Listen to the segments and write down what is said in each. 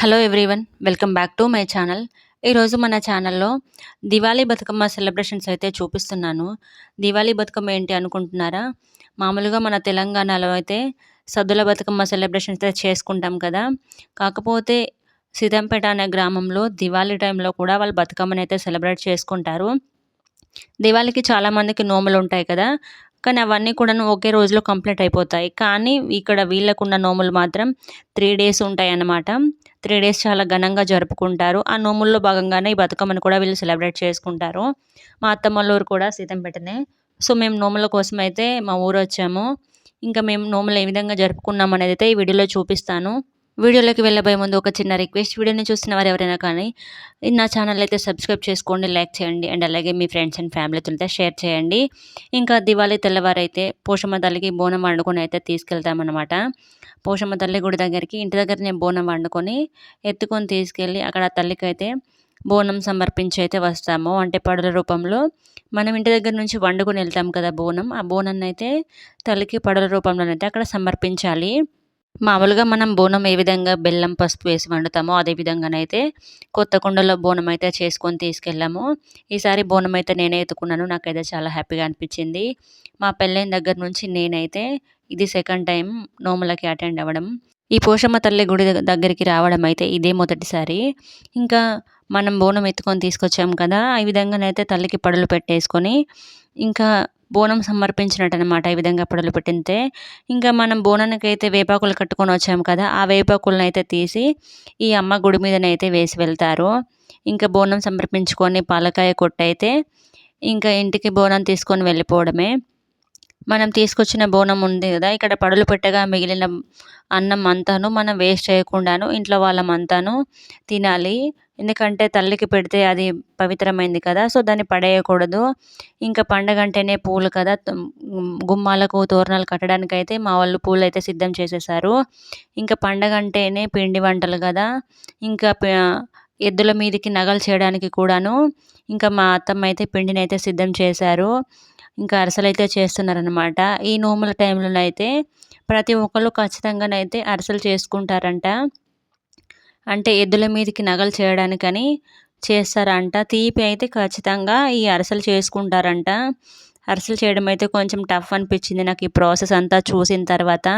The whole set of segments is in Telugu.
Hello everyone welcome back to my channel ఈరోజు మన ఛానల్లో దివాళీ బతుకమ్మ సెలబ్రేషన్స్ అయితే చూపిస్తున్నాను. దివాళీ బతుకమ్మ ఏంటి అనుకుంటున్నారా? మామూలుగా మన తెలంగాణలో అయితే సద్దుల బతుకమ్మ సెలబ్రేషన్స్ అయితే చేసుకుంటాం కదా. కాకపోతే సీతంపేట అనే గ్రామంలో దివాళీ టైంలో కూడా వాళ్ళు బతుకమ్మని అయితే సెలబ్రేట్ చేసుకుంటారు. దివాళీకి చాలామందికి నోములు ఉంటాయి కదా. కానీ అవన్నీ కూడా ఒకే రోజులో కంప్లీట్ అయిపోతాయి. కానీ ఇక్కడ వీళ్ళకున్న నోములు మాత్రం త్రీ డేస్ ఉంటాయి అన్నమాట త్రీ డేస్ చాలా ఘనంగా జరుపుకుంటారు. ఆ నోముల్లో భాగంగానే ఈ బతుకమ్మను కూడా వీళ్ళు సెలబ్రేట్ చేసుకుంటారు. మా అత్తమ్మలూరు కూడా సీతంపేటనే. సో మేము నోముల కోసం అయితే మా ఊరు వచ్చాము. ఇంకా మేము నోములు ఏ విధంగా జరుపుకున్నాం అనేది అయితే ఈ వీడియోలో చూపిస్తాను. వీడియోలోకి వెళ్ళబోయే ముందు ఒక చిన్న రిక్వెస్ట్. వీడియోని చూస్తున్న వారు ఎవరైనా కానీ నా ఛానల్ అయితే సబ్స్క్రైబ్ చేసుకోండి లైక్ చేయండి అండ్ అలాగే మీ ఫ్రెండ్స్ అండ్ ఫ్యామిలీతో షేర్ చేయండి. ఇంకా దివాళీ తెల్లవారైతే పోషమ్మ తల్లికి బోనం వండుకొని అయితే తీసుకెళ్తామన్నమాట. పోషమ్మ తల్లి గుడి దగ్గరికి ఇంటి దగ్గర నేను బోనం వండుకొని ఎత్తుకొని తీసుకెళ్ళి అక్కడ తల్లికి అయితే బోనం సమర్పించి అయితే వస్తాము. అంటే పడుల రూపంలో మనం ఇంటి దగ్గర నుంచి వండుకొని వెళ్తాం కదా బోనం. ఆ బోనాన్ని అయితే తల్లికి పడుల రూపంలోనైతే అక్కడ సమర్పించాలి. మామూలుగా మనం బోనం ఏ విధంగా బెల్లం పసుపు వేసి వండుతామో అదే విధంగానైతే కొత్త కుండలో బోనం అయితే చేసుకొని తీసుకెళ్ళాము. ఈసారి బోనం అయితే నేనే ఎత్తుకున్నాను. నాకైతే చాలా హ్యాపీగా అనిపించింది. మా పెళ్ళైన దగ్గర నుంచి నేనైతే ఇది సెకండ్ టైం నోములకి అటెండ్ అవ్వడం. ఈ పోషమ్మ తల్లి గుడి దగ్గరికి రావడం అయితే ఇదే మొదటిసారి. ఇంకా మనం బోనం ఎత్తుకొని తీసుకొచ్చాం కదా ఈ విధంగానైతే తల్లికి పడులు పెట్టేసుకొని ఇంకా బోనం సమర్పించినట్టు అనమాట ఈ విధంగా పడులు పెట్టితే ఇంకా మనం బోనానికి అయితే వేపాకులు కట్టుకొని వచ్చాము కదా ఆ వేపాకులను అయితే తీసి ఈ అమ్మ గుడి మీదనైతే వేసి వెళ్తారు. ఇంకా బోనం సమర్పించుకొని పాలకాయ కొట్టయితే ఇంకా ఇంటికి బోనం తీసుకొని వెళ్ళిపోవడమే. మనం తీసుకొచ్చిన బోనం ఉంది కదా ఇక్కడ పడులు పెట్టగా మిగిలిన అన్నం అంతాను మనం వేస్ట్ చేయకుండాను ఇంట్లో వాళ్ళం అంతాను తినాలి. ఎందుకంటే తల్లికి పెడితే అది పవిత్రమైంది కదా సో దాన్ని పడేయకూడదు. ఇంకా పండగ అంటేనే పూలు కదా గుమ్మాలకు తోరణాలు కట్టడానికి అయితే మా వాళ్ళు పూలు అయితే సిద్ధం చేసేసారు ఇంకా పండగ అంటేనే పిండి వంటలు కదా ఇంకా ఎద్దుల మీదకి నగలు చేయడానికి కూడాను ఇంకా మా అత్తమ్మ అయితే పిండిని అయితే సిద్ధం చేశారు. ఇంకా అరిసెలు అయితే చేస్తున్నారనమాట ఈ నోముల టైంలో అయితే ప్రతి ఒక్కళ్ళు ఖచ్చితంగానైతే అరిసెలు చేసుకుంటారంట. అంటే ఎద్దుల మీదకి నగలు చేయడానికని చేస్తారంట. తీపి అయితే ఖచ్చితంగా ఈ అరిసెలు చేసుకుంటారంట. అరిసెలు చేయడం అయితే కొంచెం టఫ్ అనిపించింది నాకు ఈ ప్రాసెస్ అంతా చూసిన తర్వాత.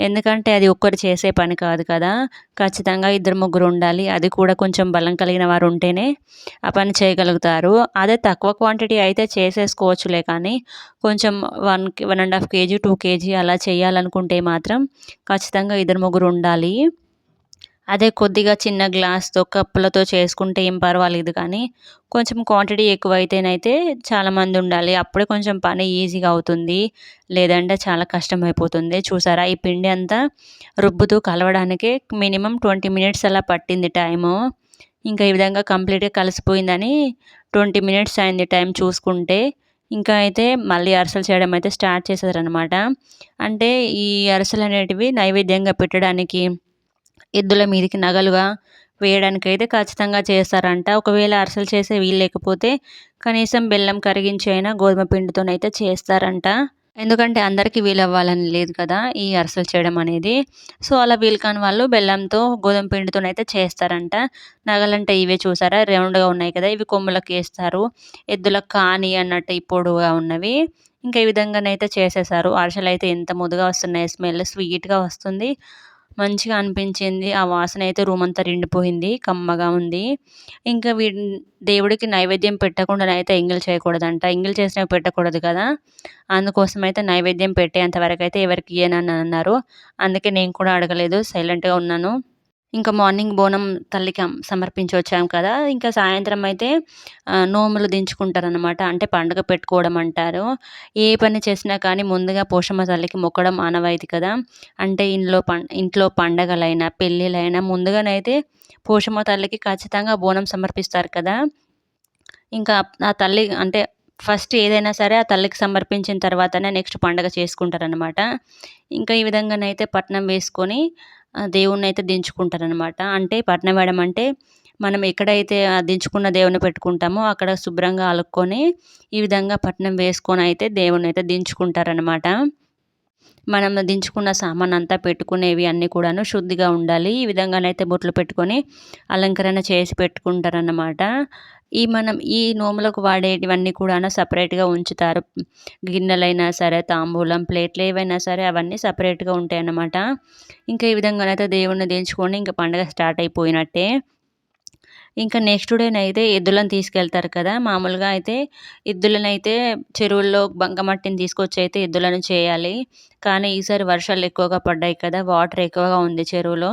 ఎందుకంటే అది ఒక్కరు చేసే పని కాదు కదా. ఖచ్చితంగా ఇద్దరు ముగ్గురు ఉండాలి. అది కూడా కొంచెం బలం కలిగిన వారు ఉంటేనే ఆ పని చేయగలుగుతారు. అదే తక్కువ క్వాంటిటీ అయితే చేసేసుకోవచ్చులే కానీ కొంచెం one one and half KG two KG అలా చేయాలనుకుంటే మాత్రం ఖచ్చితంగా ఇద్దరు ముగ్గురు ఉండాలి. అదే కొద్దిగా చిన్న గ్లాస్తో కప్పులతో చేసుకుంటే ఏం పర్వాలేదు కానీ కొంచెం క్వాంటిటీ ఎక్కువ అయితేనైతే చాలామంది ఉండాలి. అప్పుడే కొంచెం పని ఈజీగా అవుతుంది. లేదంటే చాలా కష్టం అయిపోతుంది చూసారా? ఈ పిండి అంతా రుబ్బుతూ కలవడానికి మినిమం ట్వంటీ మినిట్స్ అలా పట్టింది టైము. ఇంకా ఈ విధంగా కంప్లీట్గా కలిసిపోయిందని ట్వంటీ మినిట్స్ అయింది టైం చూసుకుంటే. ఇంకా అయితే మళ్ళీ అరిసెలు చేయడం అయితే స్టార్ట్ చేశారనమాట అంటే ఈ అరిసెలు అనేటివి నైవేద్యంగా పెట్టడానికి ఎద్దుల మీదకి నగలుగా వేయడానికైతే ఖచ్చితంగా చేస్తారంట. ఒకవేళ అరిసెలు చేసే వీలు లేకపోతే కనీసం బెల్లం కరిగించి అయినా గోధుమ పిండితోనైతే చేస్తారంట. ఎందుకంటే అందరికీ వీలు అవ్వాలని లేదు కదా ఈ అరిసెలు చేయడం అనేది. సో అలా వీలు కాని వాళ్ళు బెల్లంతో గోధుమ పిండితోనైతే చేస్తారంట. నగలంటే ఇవే చూసారా? రౌండ్గా ఉన్నాయి కదా ఇవి కొమ్ములకు వేస్తారు. ఎద్దులకు కాని అన్నట్టు ఈ పొడుగా ఉన్నవి. ఇంకా ఈ విధంగానైతే చేసేసారు. అరిసెలు అయితే ఎంత ముదుగా వస్తున్నాయి స్మెల్ స్వీట్గా వస్తుంది. మంచిగా అనిపించింది. ఆ వాసన అయితే రూమ్ అంతా నిండిపోయింది. కమ్మగా ఉంది. ఇంకా వీ దేవుడికి నైవేద్యం పెట్టకుండా అయితే ఎంగిల్ చేయకూడదంట. ఎంగిల్ చేసినవి పెట్టకూడదు కదా. అందుకోసం అయితే నైవేద్యం పెట్టేంత వరకు అయితే ఎవరికి ఇయ్యనని అన్నారు. అందుకే నేను కూడా అడగలేదు. సైలెంట్గా ఉన్నాను. ఇంకా మార్నింగ్ బోనం తల్లికి సమర్పించి వచ్చాం కదా. ఇంకా సాయంత్రం అయితే నోములు దించుకుంటారనమాట అంటే పండుగ పెట్టుకోవడం అంటారు. ఏ పని చేసినా కానీ ముందుగా పోషమ్మ తల్లికి మొక్కడం ఆనవాయితీ కదా. అంటే ఇంట్లో పం ఇంట్లో పండగలైనా పెళ్ళిళ్ళైనా ముందుగానైతే పోషమ్మ తల్లికి ఖచ్చితంగా బోనం సమర్పిస్తారు కదా. ఇంకా ఆ తల్లి అంటే ఫస్ట్ ఏదైనా సరే ఆ తల్లికి సమర్పించిన తర్వాతనే నెక్స్ట్ పండగ చేసుకుంటారనమాట ఇంకా ఈ విధంగానైతే పట్నం వేసుకొని దేవుణ్ణి అయితే దించుకుంటారనమాట అంటే పట్నం వేయడం అంటే మనం ఎక్కడైతే దించుకున్న దేవుని పెట్టుకుంటామో అక్కడ శుభ్రంగా అలుక్కొని ఈ విధంగా పట్నం వేసుకొని అయితే దేవుని అయితే దించుకుంటారనమాట మనం దించుకున్న సామాన్ అంతా పెట్టుకునేవి అన్నీ కూడాను శుద్ధిగా ఉండాలి. ఈ విధంగానైతే బొట్లు పెట్టుకొని అలంకరణ చేసి పెట్టుకుంటారన్నమాట. ఈ మనం ఈ నోములకు వాడేటివన్నీ కూడా సపరేట్గా ఉంచుతారు. గిన్నెలైనా సరే తాంబూలం ప్లేట్లు ఏవైనా సరే అవన్నీ సపరేట్గా ఉంటాయి అన్నమాట ఇంకా ఈ విధంగానైతే దేవుణ్ణి దించుకొని ఇంకా పండగ స్టార్ట్ అయిపోయినట్టే. ఇంకా నెక్స్ట్ డేనైతే ఎద్దులను తీసుకెళ్తారు కదా. మామూలుగా అయితే ఎద్దులను అయితే చెరువుల్లో బంకమట్టిని తీసుకొచ్చి అయితే ఎద్దులను చేయాలి. కానీ ఈసారి వర్షాలు ఎక్కువగా పడ్డాయి కదా. వాటర్ ఎక్కువగా ఉంది చెరువులో.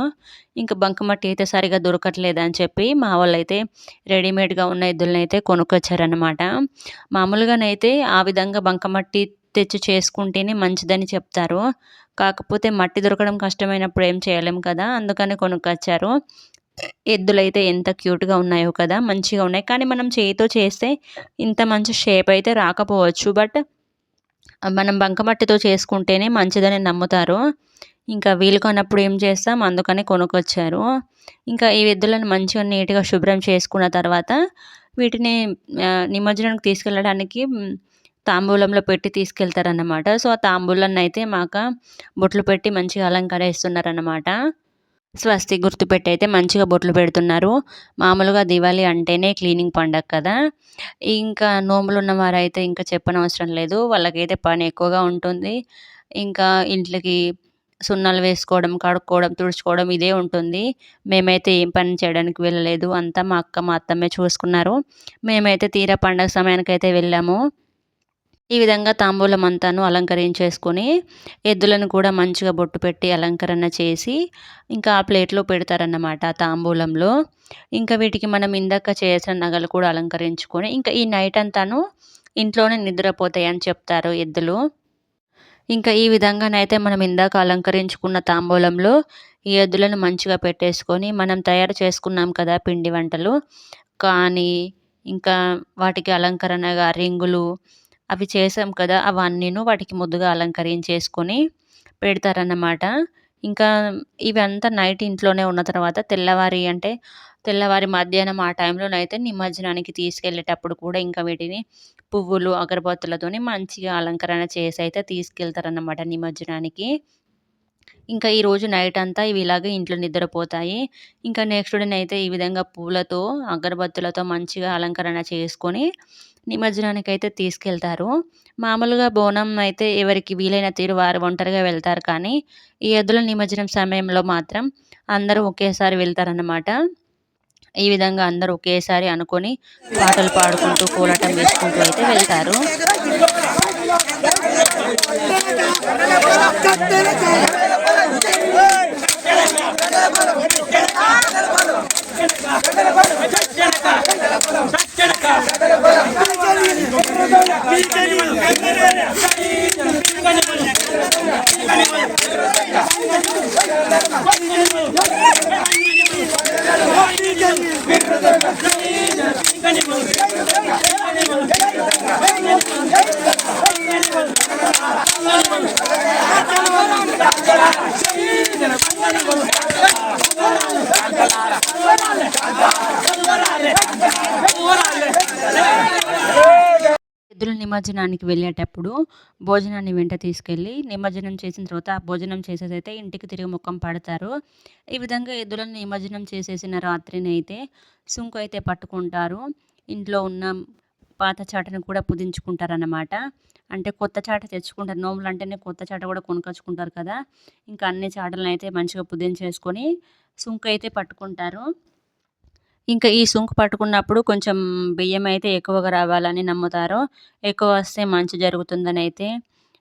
ఇంకా బంకమట్టి అయితే సరిగా దొరకట్లేదు అని చెప్పి మా వాళ్ళు అయితే రెడీమేడ్గా ఉన్న ఎద్దులను అయితే కొనుక్కొచ్చారనమాట మామూలుగానైతే ఆ విధంగా బంకమట్టి తెచ్చి చేసుకుంటేనే మంచిదని చెప్తారు. కాకపోతే మట్టి దొరకడం కష్టమైనప్పుడు ఏం చేయలేం కదా. అందుకని కొనుక్కొచ్చారు. ఎద్దులైతే ఎంత క్యూట్గా ఉన్నాయో కదా! మంచిగా ఉన్నాయి. కానీ మనం చేతితో చేస్తే ఇంత మంచి షేప్ అయితే రాకపోవచ్చు. బట్ మనం బంకమట్టితో చేసుకుంటేనే మంచిదని నమ్ముతారు. ఇంకా వీలు కొన్నప్పుడు ఏం చేస్తాం? అందుకని కొనుక్కొచ్చారు. ఇంకా ఈ ఎద్దులను మంచిగా నీట్గా శుభ్రం చేసుకున్న తర్వాత వీటిని నిమజ్జనానికి తీసుకెళ్ళడానికి తాంబూలంలో పెట్టి తీసుకెళ్తారన్నమాట. సో ఆ తాంబూలాన్ని అయితే మాక బొట్లు పెట్టి మంచిగా అలంకరిస్తున్నారన్నమాట. స్వస్తి గుర్తుపెట్టి అయితే మంచిగా బొట్లు పెడుతున్నారు. మామూలుగా దివాళీ అంటేనే క్లీనింగ్ పండగ కదా. ఇంకా నోములు ఉన్న వారైతే ఇంకా చెప్పనవసరం లేదు. వాళ్ళకైతే పని ఎక్కువగా ఉంటుంది. ఇంకా ఇంట్లోకి సున్నాలు వేసుకోవడం కడుక్కోవడం తుడుచుకోవడం ఇదే ఉంటుంది. మేమైతే ఏం పని చేయడానికి వెళ్ళలేదు. అంతా మా అక్క మా అత్తమ్మే చూసుకున్నారు. మేమైతే తీరా పండగ సమయానికి అయితే వెళ్ళాము. ఈ విధంగా తాంబూలం అంతాను అలంకరించేసుకొని ఎద్దులను కూడా మంచిగా బొట్టు పెట్టి అలంకరణ చేసి ఇంకా ఆ ప్లేట్లో పెడతారన్నమాట తాంబూలంలో. ఇంకా వీటికి మనం ఇందాక చేసిన నగలు కూడా అలంకరించుకొని ఇంకా ఈ నైట్ అంతాను ఇంట్లోనే నిద్రపోతాయి అని చెప్తారు ఎద్దులు. ఇంకా ఈ విధంగానైతే మనం ఇందాక అలంకరించుకున్న తాంబూలంలో ఈ ఎద్దులను మంచిగా పెట్టేసుకొని మనం తయారు చేసుకున్నాం కదా పిండి వంటలు. కానీ ఇంకా వాటికి అలంకరణగా రింగులు అవి చేసాం కదా అవన్నీను వాటికి ముద్దుగా అలంకరించేసుకొని పెడతారన్నమాట. ఇంకా ఇవంతా నైట్ ఇంట్లోనే ఉన్న తర్వాత తెల్లవారి అంటే తెల్లవారి మధ్యాహ్నం ఆ టైంలోనైతే నిమజ్జనానికి తీసుకెళ్ళేటప్పుడు కూడా ఇంకా వీటిని పువ్వులు అగరబత్తులతోని మంచిగా అలంకరణ చేసి అయితే తీసుకెళ్తారన్నమాట నిమజ్జనానికి. ఇంకా ఈరోజు నైట్ అంతా ఇవి ఇలాగే ఇంట్లో నిద్రపోతాయి. ఇంకా నెక్స్ట్ డే అయితే ఈ విధంగా పూలతో అగరబత్తులతో మంచిగా అలంకరణ చేసుకొని నిమజ్జనానికి అయితే తీసుకెళ్తారు. మామూలుగా బోనం అయితే ఎవరికి వీలైన తీరు వారు ఒంటరిగా వెళ్తారు కానీ ఈ ఎద్దుల నిమజ్జనం సమయంలో మాత్రం అందరూ ఒకేసారి వెళ్తారన్నమాట. ఈ విధంగా అందరూ ఒకేసారి అనుకొని పాటలు పాడుకుంటూ కోలాటం వేసుకుంటూ అయితే వెళ్తారు. ఎద్దుల నిమజ్జనానికి వెళ్ళేటప్పుడు భోజనాన్ని వెంట తీసుకెళ్ళి నిమజ్జనం చేసిన తర్వాత ఆ భోజనం చేసేదైతే ఇంటికి తిరిగి ముఖం పడతారు. ఈ విధంగా ఎద్దులను నిమజ్జనం చేసేసిన రాత్రిని అయితే సుంకు అయితే పట్టుకుంటారు. ఇంట్లో ఉన్న పాత చాటను కూడా పుదించుకుంటారన్నమాట. అంటే కొత్త చాట తెచ్చుకుంటారు. నోములు అంటేనే కొత్త చాట కూడా కొనుకొచ్చుకుంటారు కదా. ఇంకా అన్ని చాటలను అయితే మంచిగా పుదించేసుకొని సుంకు అయితే పట్టుకుంటారు. ఇంకా ఈ సుంకు పట్టుకున్నప్పుడు కొంచెం బియ్యం అయితే ఎక్కువగా రావాలని నమ్ముతారు ఎక్కువ వస్తే మంచి జరుగుతుందని అయితే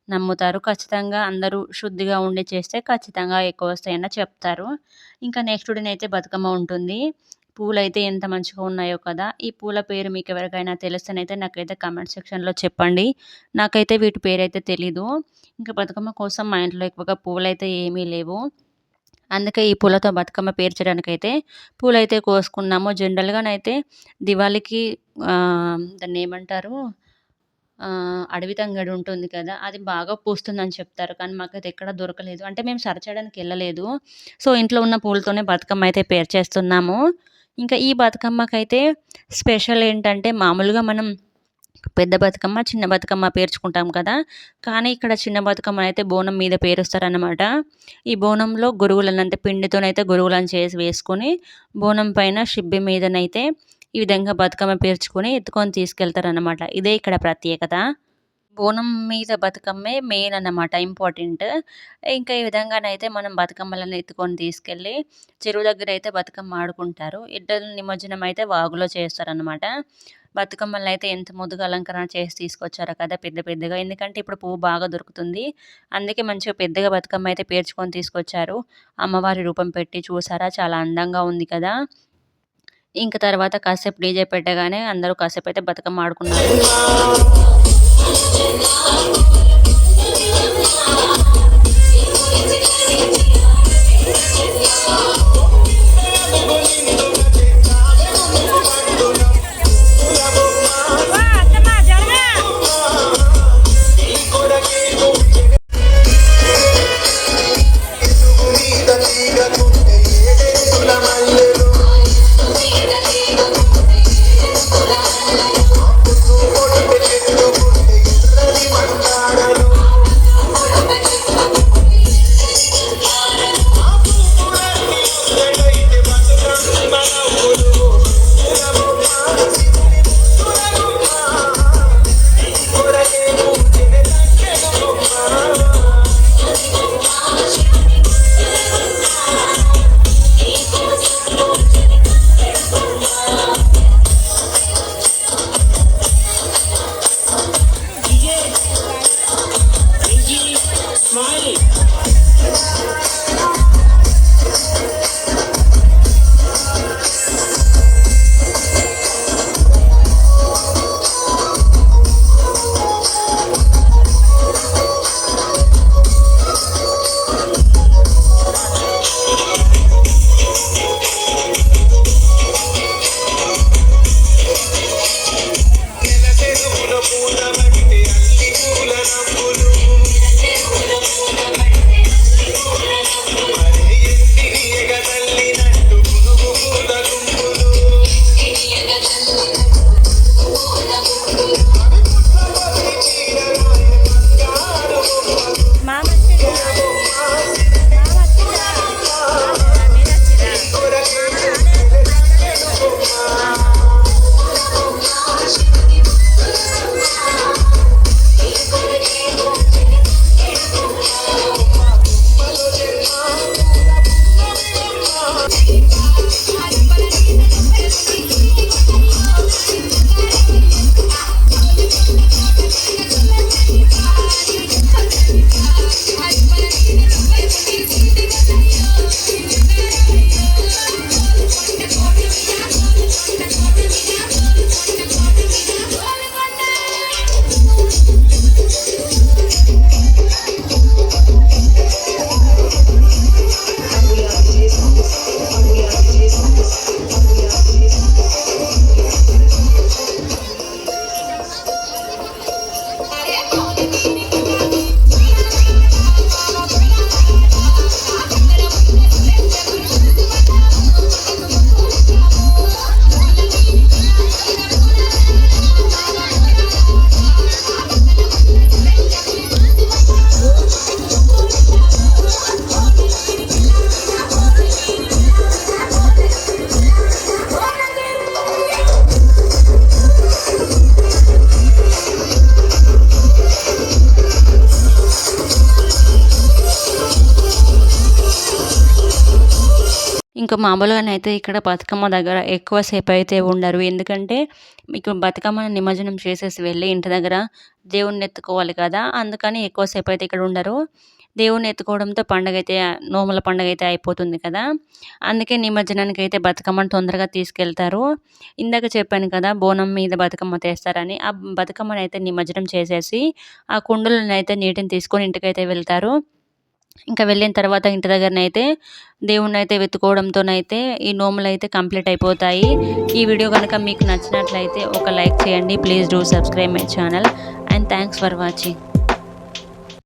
నమ్ముతారు. ఖచ్చితంగా అందరూ శుద్ధిగా ఉండి చేస్తే ఖచ్చితంగా ఎక్కువ వస్తాయని చెప్తారు. ఇంకా నెక్స్ట్ డే అయితే బతుకమ్మ ఉంటుంది. పూలు అయితే ఎంత మంచిగా ఉన్నాయో కదా ఈ పూల పేరు మీకు ఎవరికైనా తెలుస్తేనైతే నాకైతే కమెంట్ సెక్షన్లో చెప్పండి. నాకైతే వీటి పేరు అయితే తెలీదు. ఇంకా బతుకమ్మ కోసం మా ఇంట్లో ఎక్కువగా పూలైతే ఏమీ లేవు. అందుకే ఈ పూలతో బతుకమ్మ పేర్చడానికైతే పూలైతే కోసుకున్నాము. జనరల్గానైతే దివాళీకి దాన్ని ఏమంటారు? అడవి తంగడి ఉంటుంది కదా అది బాగా పూస్తుందని చెప్తారు. కానీ మాకైతే ఎక్కడ దొరకలేదు. అంటే మేము సర్చ్ చేయడానికి వెళ్ళలేదు. సో ఇంట్లో ఉన్న పూలతోనే బతుకమ్మ అయితే పేర్చేస్తున్నాము. ఇంకా ఈ బతుకమ్మకైతే స్పెషల్ ఏంటంటే మామూలుగా మనం పెద్ద బతుకమ్మ చిన్న బతుకమ్మ పేర్చుకుంటాం కదా. కానీ ఇక్కడ చిన్న బతుకమ్మ అయితే బోనం మీద పేరుస్తారనమాట ఈ బోనంలో గురువులను అంటే పిండితోనైతే గురువులను చేసి వేసుకొని బోనం పైన షిబ్బి మీదనైతే ఈ విధంగా బతుకమ్మ పేర్చుకొని ఎత్తుకొని తీసుకెళ్తారనమాట ఇదే ఇక్కడ ప్రత్యేకత. బోనం మీద బతుకమ్మే మెయిన్ అన్నమాట ఇంపార్టెంట్ ఇంకా ఈ విధంగానైతే మనం బతుకమ్మలను ఎత్తుకొని తీసుకెళ్ళి చెరువు దగ్గర అయితే బతుకమ్మ ఆడుకుంటారు. ఇద్దరు నిమజ్జనం అయితే వాగులో చేస్తారనమాట బతుకమ్మలను అయితే ఎంత ముద్దుగా అలంకరణ చేసి తీసుకొచ్చారో కదా పెద్ద పెద్దగా. ఎందుకంటే ఇప్పుడు పువ్వు బాగా దొరుకుతుంది. అందుకే మంచిగా పెద్దగా బతుకమ్మ అయితే పేర్చుకొని తీసుకొచ్చారు. అమ్మవారి రూపం పెట్టి చూసారా? చాలా అందంగా ఉంది కదా. ఇంకా తర్వాత కాసేపు డీజే పెట్టగానే అందరూ కాసేపు అయితే బతుకమ్మ ఆడుకున్నారు. ఇంకా మామూలుగానైతే ఇక్కడ బతుకమ్మ దగ్గర ఎక్కువసేపు అయితే ఉండరు. ఎందుకంటే మీకు బతుకమ్మను నిమజ్జనం చేసేసి వెళ్ళి ఇంటి దగ్గర దేవుణ్ణి ఎత్తుకోవాలి కదా అందుకని ఎక్కువసేపు అయితే ఇక్కడ ఉండరు. దేవుణ్ణి ఎత్తుకోవడంతో పండగ అయితే నోముల పండగ అయితే అయిపోతుంది కదా. అందుకే నిమజ్జనానికి అయితే బతుకమ్మను తొందరగా తీసుకెళ్తారు. ఇందాక చెప్పాను కదా బోనం మీద బతుకమ్మ తెస్తారని. ఆ బతుకమ్మను అయితే నిమజ్జనం చేసేసి ఆ కుండలను అయితే నీటిని తీసుకొని ఇంటికైతే వెళ్తారు. ఇంకా వెళ్ళిన తర్వాత ఇంటి దగ్గరనైతే దేవుణ్ణి అయితే వెతుకోవడంతోనైతే ఈ నోములు అయితే కంప్లీట్ అయిపోతాయి. ఈ వీడియో కనుక మీకు నచ్చినట్లయితే ఒక లైక్ చేయండి. Please do subscribe my channel and thanks for watching.